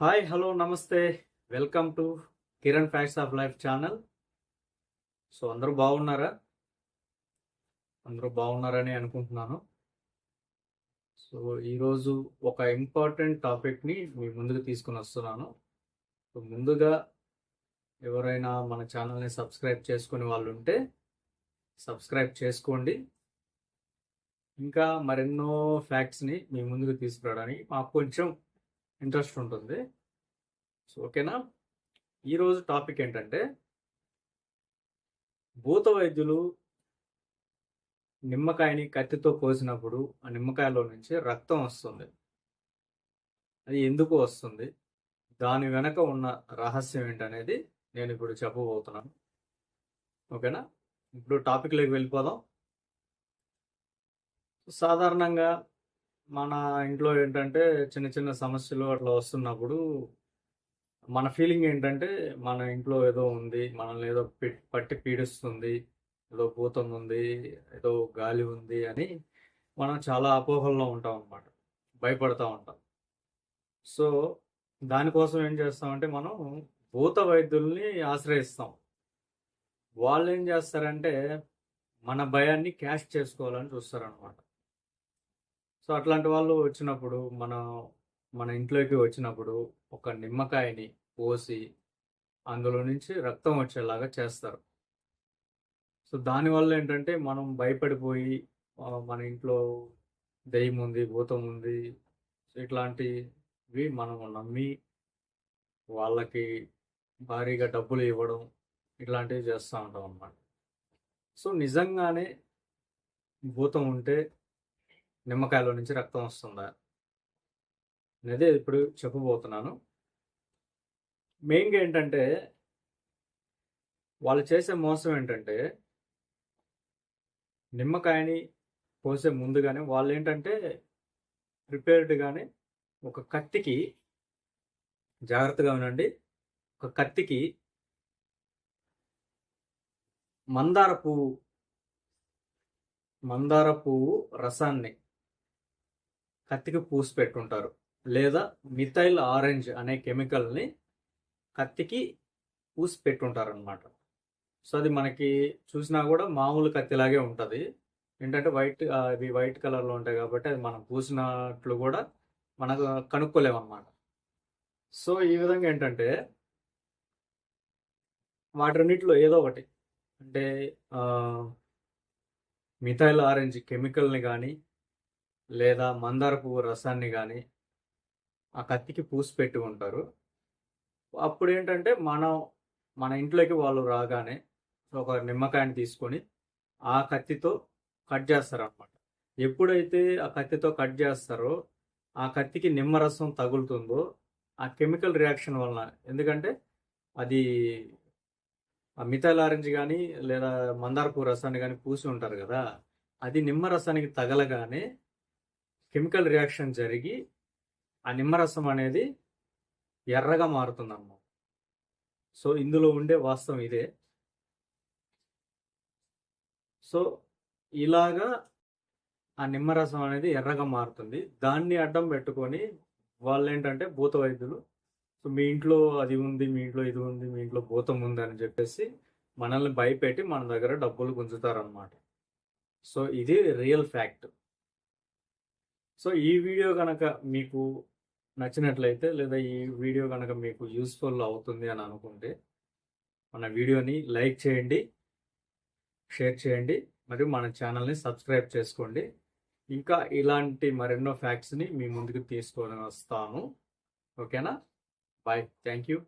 Hi hello నమస్తే welcome to Kiran facts of life channel so అందరూ బాగున్నారా? అందరూ బాగున్నారని అనుకుంటున్నాను. సో ఈరోజు ఒక ఇంపార్టెంట్ టాపిక్ని మీ ముందుకు తీసుకుని వస్తున్నాను. సో ముందుగా ఎవరైనా మన ఛానల్ని సబ్స్క్రైబ్ చేసుకునే వాళ్ళు ఉంటే సబ్స్క్రైబ్ చేసుకోండి. ఇంకా మరెన్నో ఫ్యాక్ట్స్ని మీ ముందుకు తీసుకురావడానికి మాకు కొంచెం ఇంట్రెస్ట్ ఉంటుంది. సో ఓకేనా? ఈరోజు టాపిక్ ఏంటంటే భూత వైద్యులు నిమ్మకాయని కత్తితో కోసినప్పుడు ఆ నిమ్మకాయలో నుంచి రక్తం వస్తుంది. అది ఎందుకు వస్తుంది? దాని వెనక ఉన్న రహస్యం ఏంటనేది నేను ఇప్పుడు చెప్పబోతున్నాను. ఓకేనా? ఇప్పుడు టాపిక్లోకి వెళ్ళిపోదాం. సాధారణంగా మన ఇంట్లో ఏంటంటే చిన్న చిన్న సమస్యలు అట్లా వస్తున్నప్పుడు మన ఫీలింగ్ ఏంటంటే మన ఇంట్లో ఏదో ఉంది మనల్ని ఏదో పట్టి పీడిస్తుంది ఏదో భూతం ఉంది ఏదో గాలి ఉంది అని మనం చాలా అపోహల్లో ఉంటాం అన్నమాట. భయపడతా ఉంటాం. సో దానికోసం ఏం చేస్తామంటే మనం భూత వైద్యుల్ని ఆశ్రయిస్తాం. వాళ్ళు ఏం చేస్తారంటే మన భయాన్ని క్యాష్ చేసుకోవాలని చూస్తారనమాట సో అట్లాంటి వాళ్ళు వచ్చినప్పుడు మన మన ఇంట్లోకి వచ్చినప్పుడు ఒక నిమ్మకాయని పోసి అందులో నుంచి రక్తం వచ్చేలాగా చేస్తారు. సో దానివల్ల ఏంటంటే మనం భయపడిపోయి మన ఇంట్లో దెయ్యం ఉంది భూతం ఉంది సో ఇట్లాంటివి మనం నమ్మి వాళ్ళకి భారీగా డబ్బులు ఇవ్వడం ఇట్లాంటివి చేస్తూ ఉంటాం అన్నమాట. సో నిజంగానే భూతం ఉంటే నిమ్మకాయలో నుంచి రక్తం వస్తుందా? అనేది ఇప్పుడు చెప్పబోతున్నాను. మెయిన్గా ఏంటంటే వాళ్ళు చేసే మోసం ఏంటంటే నిమ్మకాయని పోసే ముందుగానే వాళ్ళు ఏంటంటే ప్రిపేర్డ్గానే ఒక కత్తికి జాగ్రత్తగా ఉండండి ఒక కత్తికి మందార పువ్వు మందార పువ్వు రసాన్ని కత్తికి పూసి పెట్టుంటారు. లేదా మిథైల్ ఆరెంజ్ అనే కెమికల్ని కత్తికి పూసి పెట్టుంటారు అనమాట సో అది మనకి చూసినా కూడా మామూలు కత్తిలాగే ఉంటుంది. ఏంటంటే వైట్ అవి వైట్ కలర్లో ఉంటాయి కాబట్టి అది మనం పూసినట్లు కూడా మనకు కనుక్కోలేమన్నమాట. సో ఈ విధంగా ఏంటంటే వాటన్నిటిలో ఏదో ఒకటి. అంటే మిథైల్ ఆరెంజ్ కెమికల్ని కానీ లేదా మందార పువ్వు రసాన్ని కానీ ఆ కత్తికి పూసి పెట్టి ఉంటారు. అప్పుడు ఏంటంటే మనం మన ఇంట్లోకి వాళ్ళు రాగానే ఒక నిమ్మకాయని తీసుకొని ఆ కత్తితో కట్ చేస్తారు అనమాట ఎప్పుడైతే ఆ కత్తితో కట్ చేస్తారో ఆ కత్తికి నిమ్మరసం తగులుతుందో ఆ కెమికల్ రియాక్షన్ వలన. ఎందుకంటే అది ఆ మిథైల్ ఆరెంజ్ కానీ లేదా మందార పువ్వు రసాన్ని కానీ పూసి ఉంటారు కదా అది నిమ్మరసానికి తగలగానే కెమికల్ రియాక్షన్ జరిగి ఆ నిమ్మరసం అనేది ఎర్రగా మారుతుందన్నమాట సో ఇందులో ఉండే వాస్తవం ఇదే. సో ఇలాగా ఆ నిమ్మరసం అనేది ఎర్రగా మారుతుంది. దాన్ని అడ్డం పెట్టుకొని వాళ్ళు ఏంటంటే భూత వైద్యులు సో మీ ఇంట్లో అది ఉంది మీ ఇంట్లో ఇది ఉంది మీ ఇంట్లో భూతం ఉంది అని చెప్పేసి మనల్ని భయపెట్టి మన దగ్గర డబ్బులు గుంజుతారనమాట సో ఇది రియల్ ఫ్యాక్ట్. సో ఈ వీడియో కనుక మీకు నచ్చినట్లయితే లేదా ఈ వీడియో కనుక మీకు యూస్ఫుల్ అవుతుంది అని అనుకుంటే మన వీడియోని లైక్ చేయండి షేర్ చేయండి మరియు మన ఛానల్ని సబ్స్క్రైబ్ చేసుకోండి. ఇంకా ఇలాంటి మరెన్నో ఫ్యాక్ట్స్ని మీ ముందుకు తీసుకొని వస్తాను ఓకేనా? బాయ్. Thank you